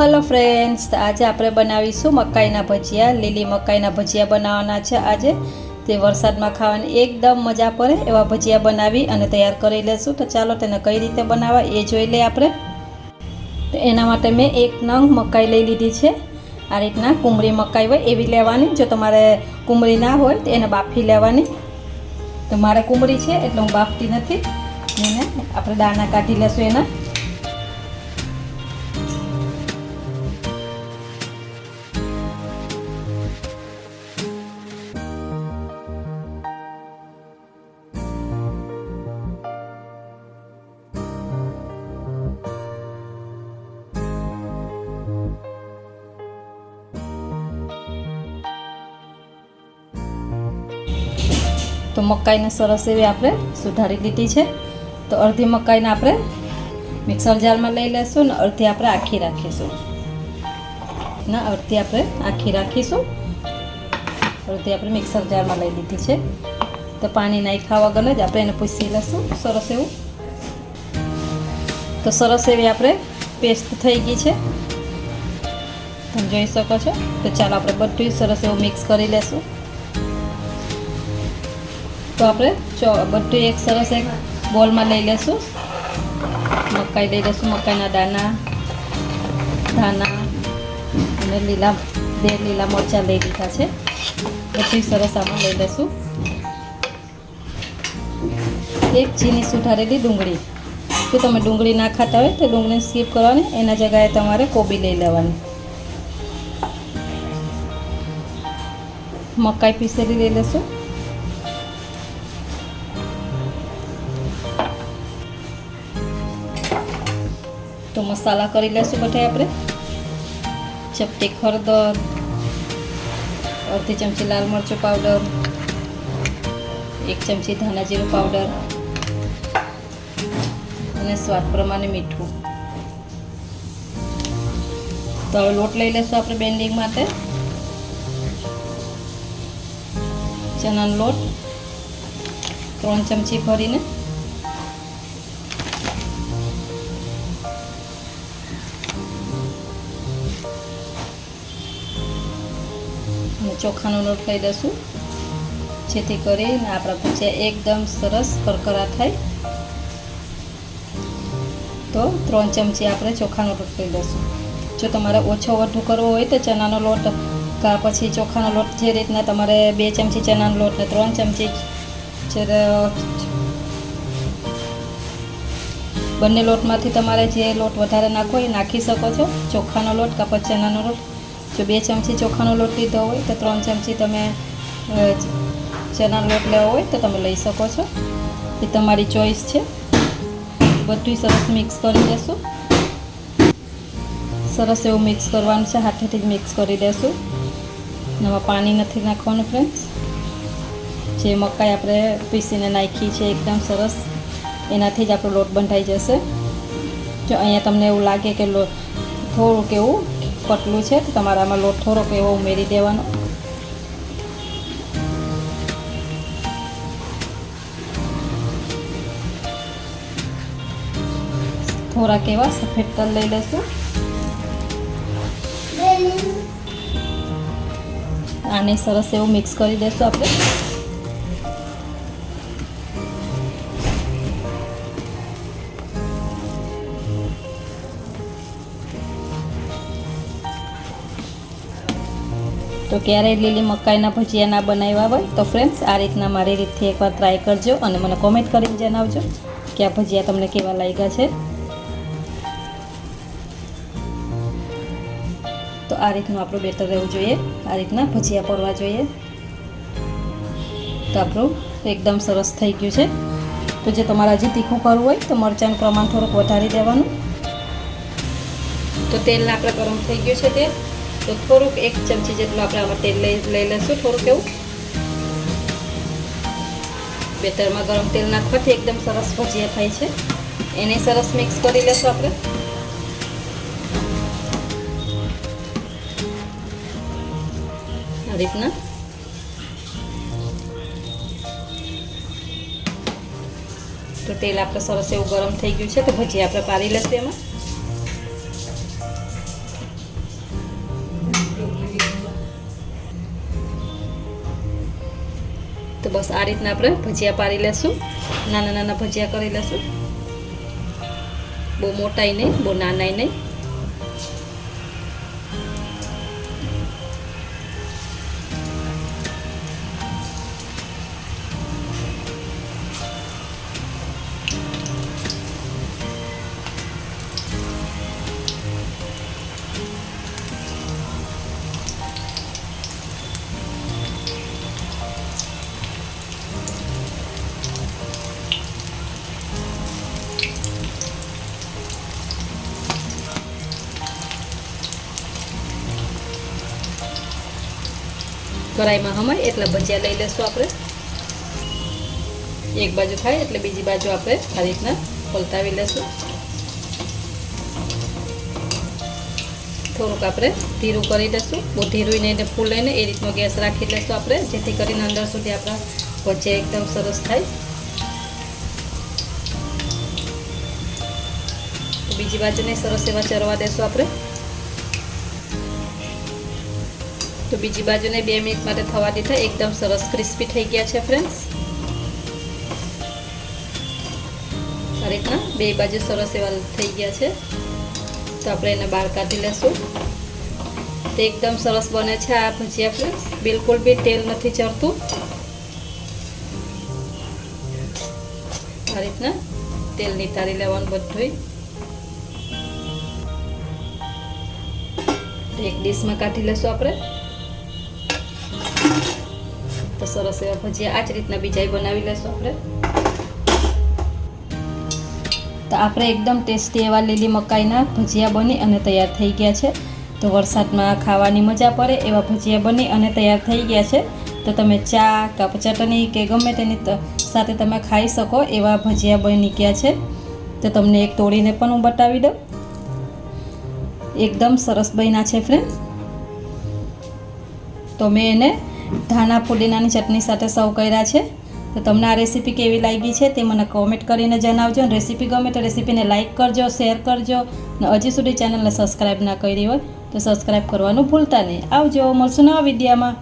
Hello friends આજે આપણે બનાવીશું મકાઈના ભજીયા. લીલી મકાઈના ભજીયા બનાવવાના છે આજે. તે વરસાદમાં ખાવાની એકદમ મજા પડે એવા ભજીયા બનાવી અને તૈયાર કરી લેશું. તો ચાલો તેને કઈ રીતે બનાવવા એ જોઈ લઈએ આપણે. તો એના માટે મેં એક નંગ મકાઈ લઈ લીધી છે. આ રીતના કુમળી મકાઈ હોય એવી લેવાની. જો તમારે કુમળી ના હોય તો એને બાફી લેવાની. તો મારે કુમળી છે, એટલે હું બાફતી નથી. એને આપણે દાણા કાઢી લેશું એના. તો મકાઈને સરસ એવી આપણે સુધારી લીધી છે. તો અડધી મકાઈને આપણે મિક્સર જારમાં લઈ લેશું ને અડધી આપણે આખી રાખીશું. ના અડધી આપણે આખી રાખીશું. અડધી આપણે મિક્સર જારમાં લઈ લીધી છે. તો પાણી નાખ્યા વગર જ આપણે એને પૂછી લઈશું સરસ એવું. તો સરસ એવી આપણે પેસ્ટ થઈ ગઈ છે. તમે જોઈ શકો છો. તો ચાલો આપણે બધું સરસ એવું મિક્સ કરી લેશું. તો આપણે બધું એક સરસ એક બોલમાં લઈ લેશું. મકાઈ લઈ લેશું, મકાઈના દાણા ધાના અને લીલા, બે લીલા મરચાં લઈ લીધા છે. બધું સરસ આમાં લઈ લેશું. એક ચીની સુધારેલી ડુંગળી. જો તમે ડુંગળી ના ખાતા હોય તો ડુંગળીને સ્કીપ કરવાની, એના જગ્યાએ તમારે કોબી લઈ લેવાની. મકાઈ પીસેલી લઈ લેશું. તો મસાલા કરી લેશું બધા આપણે. ચપટી હળદર, અડધી ચમચી લાલ મરચું પાવડર, એક ચમચી ધાણા જીરું પાવડર અને સ્વાદ પ્રમાણે મીઠું. તો હવે લોટ લઈ લેશું આપણે બેન્ડિંગ માટે. ચણાનો લોટ, ત્રણ ચમચી ભરીને. ચોખાનો લોટ લઈ દઈશું. જેથી કરીને આપણા ભજીયા એકદમ સરસ કરકરા થાય. તો ત્રણ ચમચી આપણે ચોખાનો લોટ લઈ દઈશું. જો તમારે ઓછો વધુ કરવો હોય તો ચણાનો લોટ, કા પછી ચોખાનો લોટ જે રીતના તમારે બે ચમચી ચણાનો લોટ ને ત્રણ ચમચી બંને લોટમાંથી તમારે જે લોટ વધારે નાખવો એ નાખી શકો છો. ચોખાનો લોટ, કાં પછી ચણાનો લોટ જો બે ચમચી ચોખાનો લોટ લીધો હોય તો ત્રણ ચમચી તમે ચણાનો લોટ લેવો હોય તો તમે લઈ શકો છો. એ તમારી ચોઈસ છે. બધું સરસ મિક્સ કરી દેશું સરસ એવું મિક્સ કરવાનું છે. હાથેથી જ મિક્સ કરી દેશું. એમાં પાણી નથી નાખવાનું ફ્રેન્ડ્સ જે મકાઈ આપણે પીસીને નાખી છે, એકદમ સરસ. એનાથી જ આપણો લોટ બંધાઈ જશે. જો અહીંયા તમને એવું લાગે કે લોટ થોડુંક એવું પતલું છે તો તમારે આમાં લોટ થોડોક એવો ઉમેરી દેવાનો. થોડાક એવા સફેદ તલ લઈ લઈશું આને સરસ એવું મિક્સ કરી દેશું આપણે. તો ક્યારેય લીલી મકાઈના ભજીયા ના બનાવ્યા હોય તો ફ્રેન્ડ્સ આ રીતના મારી રીતથી એકવાર ટ્રાય કરજો અને મને કોમેન્ટ કરીને જણાવજો કે આ ભજીયા તમને કેવા લાગ્યા છે. તો આ રીતનું આપણું બેટર રહેવું જોઈએ, આ રીતના ભજીયા પડવા જોઈએ. તો આપણું એકદમ સરસ થઈ ગયું છે. તો જે તમારે હજી તીખું કરવું હોય તો મરચાંનું પ્રમાણ થોડુંક વધારી દેવાનું. તો તેલને આપણે ગરમ થઈ ગયું છે તેલ તો થોડુંક એક ચમચી જેટલું આપણે આમાં તેલ લઈ લઈ લઈશું. થોડુંક એવું. બેટરમાં ગરમ તેલ નાખવાથી એકદમ સરસ ભજીયા થાય છે. એને સરસ મિક્સ કરી લેશું આપણે. આ રીતના. તો તેલ આપણે સરસ એવું ગરમ થઈ ગયું છે. તો ભજીયા આપણે પાડી લેશું એમાં. બસ આ રીતના આપણે ભજીયા પાડી લેશું. નાના નાના ભજીયા કરી લેશું. બહુ મોટાય નહીં, બહુ નાનાય નહીં. કઢાઈમાં હમાય, એટલે ભજીયા લઈ લેશું આપણે. એક બાજુ થાય એટલે બીજી બાજુ આપણે આ રીતના પલટાવી લેશું. થોડુંક આપણે ધીરું કરી લેશું. બહુ ધીરું એને ફૂલ લઈને એ રીતનો ગેસ રાખી લેશું આપણે, જેથી કરીને અંદર સુધી આપણા ભજીયા એકદમ સરસ થાય. બીજી બાજુને સરસ એવા ચરવા દેશું આપણે. તો બીજી બાજુને બે મિનિટ માટે થવા દીધા. એકદમ સરસ ક્રિસ્પી થઈ ગયા છે ફ્રેન્ડ્સ આ રીતના બે બાજુ સરસ એવા થઈ ગયા છે. તો આપણે એને બહાર કાઢી લેશું. તે એકદમ સરસ બને છે આ ભજીયા ફ્રેન્ડ્સ બિલકુલ બી તેલ નથી ચડતું. આ રીતના તેલ નિતારી લેવાનું બધું એક ડીશમાં કાઢી લેશું આપણે. તો સરસ એવા ભજીયા આ જ રીતના બીજા બનાવી લેશું આપણે. તો આપણે એકદમ ટેસ્ટી એવા લીલી મકાઈના ભજીયા બની અને તૈયાર થઈ ગયા છે. તો વરસાદમાં ખાવાની મજા પડે એવા ભજીયા બની અને તૈયાર થઈ ગયા છે. તો તમે ચા, કાપ ચટણી કે ગમે તેની સાથે તમે ખાઈ શકો એવા ભજીયા બની ગયા છે. તો તમને એક તોડીને પણ હું બતાવી દઉં. એકદમ સરસ બન્યા છે ફ્રેન્ડ તો મેં એને ધાણા ફુદીનાની ચટણી સાથે સર્વ કર્યા છે. તો તમને આ રેસીપી કેવી લાગી છે તે મને કોમેન્ટ કરીને જણાવજો. અને રેસીપી ગમે તો રેસીપીને લાઇક કરજો શેર કરજો. અને હજી સુધી ચેનલને સબસ્ક્રાઈબ ના કરી હોય તો સબસ્ક્રાઈબ કરવાનું ભૂલતા નહીં. આવજો, મળશું નવા વિડીયામાં.